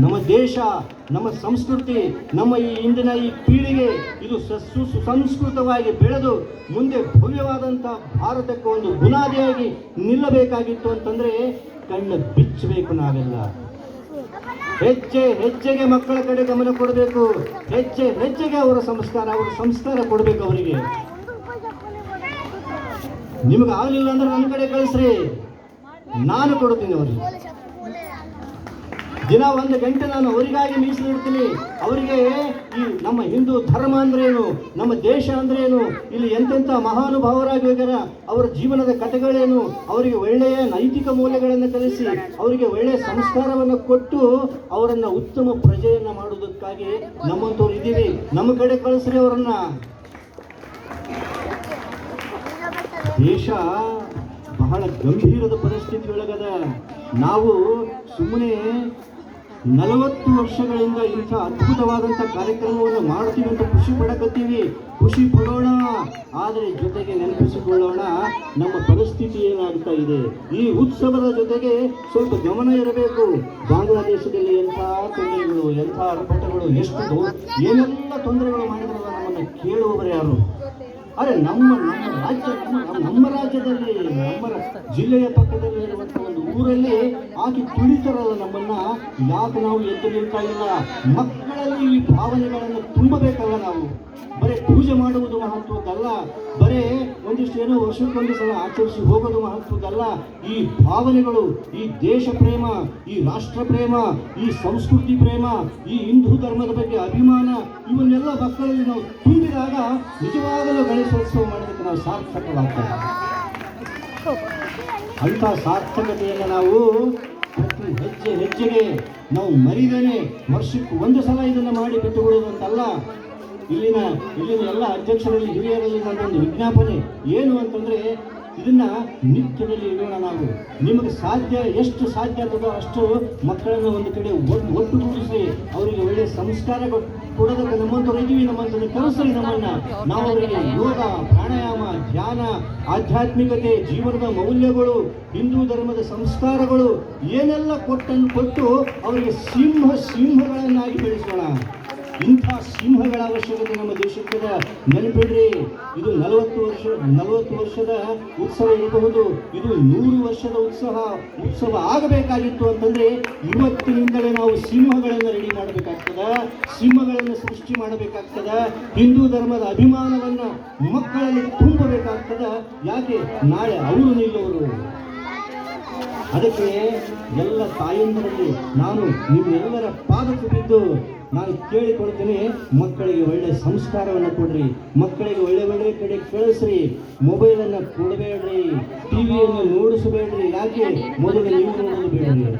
ನಮ್ಮ ದೇಶ, ನಮ್ಮ ಸಂಸ್ಕೃತಿ, ನಮ್ಮ ಈ ಇಂದಿನ ಈ ಪೀಳಿಗೆ ಇದು ಸಸ್ಸು ಸುಸಂಸ್ಕೃತವಾಗಿ ಬೆಳೆದು ಮುಂದೆ ಭವ್ಯವಾದಂಥ ಭಾರತಕ್ಕೆ ಒಂದು ಬುನಾದಿಯಾಗಿ ನಿಲ್ಲಬೇಕಾಗಿತ್ತು ಅಂತಂದ್ರೆ ಕಣ್ಣು ಬಿಚ್ಚಬೇಕು ನಾವೆಲ್ಲ. ಹೆಜ್ಜೆ, ಹೆಜ್ಜೆಗೆ ಮಕ್ಕಳ ಕಡೆ ಗಮನ ಕೊಡಬೇಕು. ಹೆಜ್ಜೆ, ಹೆಜ್ಜೆಗೆ ಅವರ ಸಂಸ್ಕಾರ ಅವರ ಸಂಸ್ಕಾರ ಕೊಡಬೇಕು ಅವರಿಗೆ. ನಿಮಗೆ ಆಗಲಿಲ್ಲ ಅಂದ್ರೆ ನನ್ನ ಕಡೆ ಕಳಿಸ್ರಿ. ನಾನು ಕೊಡ್ತೀನಿ ಅವರಿಗೆ. ದಿನ ಒಂದು ಗಂಟೆ ನಾನು ಅವರಿಗಾಗಿ ಮೀಸಲಿಡ್ತೀನಿ. ಅವರಿಗೆ ಈ ನಮ್ಮ ಹಿಂದೂ ಧರ್ಮ ಅಂದ್ರೆ ಏನು? ನಮ್ಮ ದೇಶ ಅಂದ್ರೆ ಏನು? ಇಲ್ಲಿ ಎಂತೆಂಥ ಮಹಾನುಭಾವರಾಗಿ ಹೋಗ್ಯಾರ ಅವರ ಜೀವನದ ಕಥೆಗಳೇನು? ಅವರಿಗೆ ಒಳ್ಳೆಯ ನೈತಿಕ ಮೌಲ್ಯಗಳನ್ನು ಕಲಿಸಿ, ಅವರಿಗೆ ಒಳ್ಳೆಯ ಸಂಸ್ಕಾರವನ್ನು ಕೊಟ್ಟು ಅವರನ್ನು ಉತ್ತಮ ಪ್ರಜೆಯನ್ನ ಮಾಡುವುದಕ್ಕಾಗಿ ನಮ್ಮಂತವ್ರು ಇದ್ದೀವಿ. ನಮ್ಮ ಕಡೆ ಕಳಿಸ್ರಿ ಅವರನ್ನ. ದೇಶ ಬಹಳ ಗಂಭೀರದ ಪರಿಸ್ಥಿತಿ ಒಳಗದ ನಾವು ಸುಮ್ಮನೆ ನಲವತ್ತು ವರ್ಷಗಳಿಂದ ಇಂಥ ಅದ್ಭುತವಾದಂಥ ಕಾರ್ಯಕ್ರಮವನ್ನು ಮಾಡ್ತೀವಿ ಅಂತ ಖುಷಿ ಪಡಕತ್ತೀವಿ. ಖುಷಿ ಪಡೋಣ. ಆದರೆ ಜೊತೆಗೆ ನೆನಪಿಸಿಕೊಳ್ಳೋಣ, ನಮ್ಮ ಪರಿಸ್ಥಿತಿ ಏನಾಗ್ತಾ ಇದೆ. ಈ ಉತ್ಸವದ ಜೊತೆಗೆ ಸ್ವಲ್ಪ ಗಮನ ಇರಬೇಕು. ಬಾಂಗ್ಲಾದೇಶದಲ್ಲಿ ಎಂಥ ತೊಂದರೆಗಳು, ಎಂಥ ಅರ್ಪಟಗಳು ಎಷ್ಟು ಏನೆಲ್ಲ ತೊಂದರೆಗಳು ಮಾಡಿದ್ರಲ್ಲ ನಮ್ಮನ್ನು ಕೇಳುವವರು ಯಾರು? ಅರೆ ನಮ್ಮ ನಮ್ಮ ರಾಜ್ಯ, ನಮ್ಮ ನಮ್ಮ ರಾಜ್ಯದಲ್ಲಿ, ನಮ್ಮ ಜಿಲ್ಲೆಯ ಪಕ್ಕದಲ್ಲಿ ಇರುವಂಥ ಒಂದು ಊರಲ್ಲಿ ಆಕೆ ತುಳಿತಾರಲ್ಲ ನಮ್ಮನ್ನ ಯಾಕೆ ನಾವು ಎದ್ದು ನಿಲ್ತಾ ಇಲ್ಲ. ಮಕ್ಕಳಲ್ಲಿ ಈ ಭಾವನೆಗಳನ್ನು ತುಂಬಬೇಕಲ್ಲ ನಾವು. ಬರೀ ಪೂಜೆ ಮಾಡುವುದು ಮಹತ್ವದ್ದಲ್ಲ ಬರೇ ಒಂದಿಷ್ಟು ಏನೋ ವರ್ಷಕ್ಕೊಂದು ಸಲ ಆಚರಿಸಿ ಹೋಗೋದು ಮಹತ್ವದ್ದಲ್ಲ ಈ ಭಾವನೆಗಳು, ಈ ದೇಶ ಪ್ರೇಮ, ಈ ರಾಷ್ಟ್ರ ಪ್ರೇಮ, ಈ ಸಂಸ್ಕೃತಿ ಪ್ರೇಮ, ಈ ಹಿಂದೂ ಧರ್ಮದ ಬಗ್ಗೆ ಅಭಿಮಾನ, ಇವನ್ನೆಲ್ಲ ಮಕ್ಕಳಲ್ಲಿ ನಾವು ತುಂಬಿದಾಗ ನಿಜವಾಗಲೂ ಗಣೇಶೋತ್ಸವ ಮಾಡೋದಕ್ಕೆ ನಾವು ಸಾರ್ಥಕವಾಗ್ತದೆ ಅಂಥ ಸಾರ್ಥಕತೆಯನ್ನು ನಾವು ಪ್ರತಿ ಹೆಜ್ಜೆ, ಹೆಜ್ಜೆಗೆ ನಾವು ಮರಿದನೆ ವರ್ಷಕ್ಕೆ ಒಂದು ಸಲ ಇದನ್ನು ಮಾಡಿ ಬಿಟ್ಟುಬಿಡೋದು ಅಂತಲ್ಲ? ಇಲ್ಲಿನ ಇಲ್ಲಿನ ಎಲ್ಲ ಅಧ್ಯಕ್ಷರಲ್ಲಿ, ಹಿರಿಯರಲ್ಲಿ ಒಂದು ವಿಜ್ಞಾಪನೆ ಏನು ಅಂತಂದರೆ ಇದನ್ನು ನಿತ್ಯದಲ್ಲಿ ಇಡೋಣ ನಾವು. ನಿಮಗೆ ಸಾಧ್ಯ, ಎಷ್ಟು ಸಾಧ್ಯ ಆಗ್ತದೋ ಅಷ್ಟು ಮಕ್ಕಳನ್ನು ಒಂದು ಕಡೆ ಒಟ್ಟು ಒಟ್ಟುಗೂಡಿಸಿ ಅವರಿಗೆ ಒಳ್ಳೆಯ ಸಂಸ್ಕಾರ ಕೊಡೋದಕ್ಕೆ ನಮ್ಮಂತವ್ರು ಇದೀವಿ ನಮ್ಮಂತವ್ರು ಕರೆಸಲಿ ನಮ್ಮನ್ನು. ನಾವು ಅವರಿಗೆ ಯೋಗ, ಪ್ರಾಣಾಯಾಮ ಧ್ಯಾನ ಆಧ್ಯಾತ್ಮಿಕತೆ ಜೀವನದ ಮೌಲ್ಯಗಳು ಹಿಂದೂ ಧರ್ಮದ ಸಂಸ್ಕಾರಗಳು ಏನೆಲ್ಲ ಕೊಟ್ಟನ್ನು ಕೊಟ್ಟು ಅವರಿಗೆ ಸಿಂಹ ಸಿಂಹಗಳನ್ನಾಗಿ ಬೆಳೆಸೋಣ? ಇಂಥ ಸಿಂಹಗಳ ಅವಶ್ಯಕತೆ ನಮ್ಮ ದೇಶಕ್ಕೆ ನೆನಪಿಡ್ರಿ. ಇದು ನಲವತ್ತು ವರ್ಷ, ನಲವತ್ತು ವರ್ಷದ ಉತ್ಸವ ಇರಬಹುದು. ಇದು ನೂರು ವರ್ಷದ ಉತ್ಸವ. ಉತ್ಸವ ಆಗಬೇಕಾಗಿತ್ತು ಅಂತಂದ್ರೆ ಇವತ್ತಿನಿಂದಲೇ ನಾವು ಸಿಂಹಗಳನ್ನು ರೆಡಿ ಮಾಡಬೇಕಾಗ್ತದ. ಸಿಂಹಗಳನ್ನು ಸೃಷ್ಟಿ ಮಾಡಬೇಕಾಗ್ತದ. ಹಿಂದೂ ಧರ್ಮದ ಅಭಿಮಾನವನ್ನು ಮಕ್ಕಳಲ್ಲಿ ತುಂಬಬೇಕಾಗ್ತದ. ಯಾಕೆ? ನಾಳೆ ಅವರು ನಿಲ್ಲುವರು ಅದಕ್ಕೆ ಎಲ್ಲ ತಾಯಂದರಲ್ಲಿ ನಾನು ನಿಮ್ಮೆಲ್ಲರ ಪಾದಕ್ಕೆ ಬಿದ್ದು ನಾನು ಕೇಳಿಕೊಳ್ತೀನಿ ಮಕ್ಕಳಿಗೆ ಒಳ್ಳೆ ಸಂಸ್ಕಾರವನ್ನು ಕೊಡ್ರಿ, ಮಕ್ಕಳಿಗೆ ಒಳ್ಳೆ ಒಳ್ಳೆ ಕಡೆ ಕಳಿಸ್ರಿ, ಮೊಬೈಲನ್ನು ಕೊಡಬೇಡ್ರಿ, ಟಿವಿಯನ್ನು ನೋಡಿಸಬೇಡ್ರಿ, ಯಾಕೆ? ಮೊದಲು ನೀವು ನೋಡಬೇಡ್ರಿ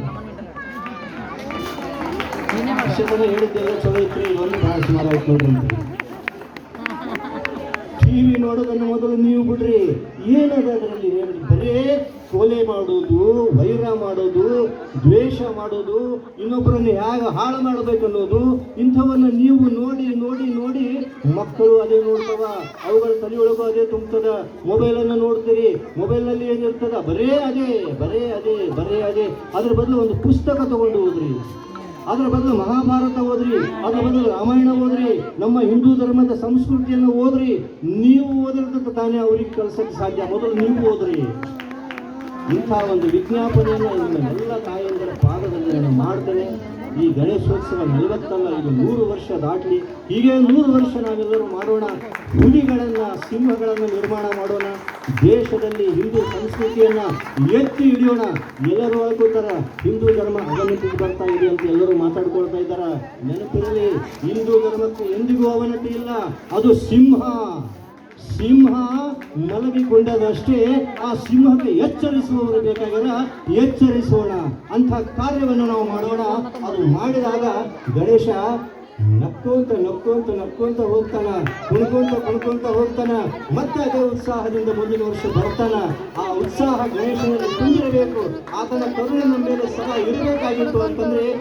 ಹೇಳಿದ್ದೆಲ್ಲ ಚಲೋ ಇತ್ತು ಒಂದು ನೋಡ್ರಿ ಟಿವಿ ನೋಡೋದನ್ನು ಮೊದಲು ನೀವು ಬಿಡ್ರಿ ಏನದ ಅದರಲ್ಲಿ ಬರೇ ಕೊಲೆ ಮಾಡೋದು ವೈರ ಮಾಡೋದು ದ್ವೇಷ ಮಾಡೋದು ಇನ್ನೊಬ್ಬರನ್ನು ಹೇಗೆ ಹಾಳು ಮಾಡಬೇಕು ಅನ್ನೋದು ಇಂಥವನ್ನು ನೀವು ನೋಡಿ ನೋಡಿ ನೋಡಿ ಮಕ್ಕಳು ಅದೇ ನೋಡ್ತವ. ಅವುಗಳ ತಲೆಯೊಳಗೂ ಅದೇ ತುಂಬ್ತದ. ಮೊಬೈಲನ್ನು ನೋಡ್ತೀರಿ. ಮೊಬೈಲ್ನಲ್ಲಿ ಏನಿರ್ತದ? ಬರೇ ಅದೇ ಬರೇ ಅದೇ ಬರೇ ಅದೇ. ಅದ್ರ ಬದಲು ಒಂದು ಪುಸ್ತಕ ತಗೊಂಡು ಹೋದ್ರಿ. ಅದರ ಬದಲು ಮಹಾಭಾರತ ಓದ್ರಿ. ಅದರ ಬದಲು ರಾಮಾಯಣ ಓದ್ರಿ. ನಮ್ಮ ಹಿಂದೂ ಧರ್ಮದ ಸಂಸ್ಕೃತಿಯನ್ನು ಓದ್ರಿ. ನೀವು ಓದಿರ್ತಕ್ಕ ತಾನೇ ಅವ್ರಿಗೆ ಕಲ್ಸಕ್ಕೆ ಸಾಧ್ಯ. ಮೊದಲು ನೀವು ಓದ್ರಿ. ಇಂಥ ಒಂದು ವಿಜ್ಞಾಪನೆಯನ್ನು ಎಲ್ಲ ತಾಯಿಯಂದರ ಪಾದದಲ್ಲಿ ನಾನು ಮಾಡ್ತೇನೆ. ಈ ಗಣೇಶೋತ್ಸವ ನಲವತ್ತಲ್ಲ, ಇದು ನೂರು ವರ್ಷ ದಾಟಲಿ. ಹೀಗೆ ನೂರು ವರ್ಷ ನಾವೆಲ್ಲರೂ ಮಾಡೋಣ. ಹುಲಿಗಳನ್ನು, ಸಿಂಹಗಳನ್ನು ನಿರ್ಮಾಣ ಮಾಡೋಣ. ದೇಶದಲ್ಲಿ ಹಿಂದೂ ಸಂಸ್ಕೃತಿಯನ್ನು ಎತ್ತಿ ಹಿಡಿಯೋಣ. ಎಲ್ಲರೂ ಹೇಳ್ಕೊತಾರ ಹಿಂದೂ ಧರ್ಮ ಅವನತಿಗೆ ಬರ್ತಾ ಇದೆ ಅಂತ ಎಲ್ಲರೂ ಮಾತಾಡ್ಕೊಳ್ತಾ ಇದ್ದಾರೆ. ನೆನಪಿರಲಿ, ಹಿಂದೂ ಧರ್ಮಕ್ಕೆ ಎಂದಿಗೂ ಅವನತಿ ಇಲ್ಲ. ಅದು ಸಿಂಹ. ಸಿಂಹ ಮಲಗಿಕೊಂಡದಷ್ಟೇ ಆ ಸಿಂಹಕ್ಕೆ ಎಚ್ಚರಿಸುವವರು ಬೇಕಾಗಿರ ಎಚ್ಚರಿಸೋಣ. ಅಂತ ಕಾರ್ಯವನ್ನು ನಾವು ಮಾಡೋಣ. ಅದು ಮಾಡಿದಾಗ ಗಣೇಶ ನಕ್ಕೋಂತ ನಕ್ಕೋಂತ ನಕ್ಕೋಂತ ಹೋಗ್ತಾನ. ಕುಣ್ಕೊಂತ ಕುಣ್ಕೊಂತ ಹೋಗ್ತಾನ. ಮತ್ತೆ ಅದೇ ಉತ್ಸಾಹದಿಂದ ಮುಂದಿನ ವರ್ಷ ಬರ್ತಾನ. ಆ ಉತ್ಸಾಹ ಗಣೇಶನಲ್ಲಿ ತುಂಬಿರಬೇಕು. ಆತನ ಕರುಣೆ ನಮ್ಮ ಮೇಲೆ ಸದಾ ಇರಬೇಕಾಗಿತ್ತು ಅಂತಂದ್ರೆ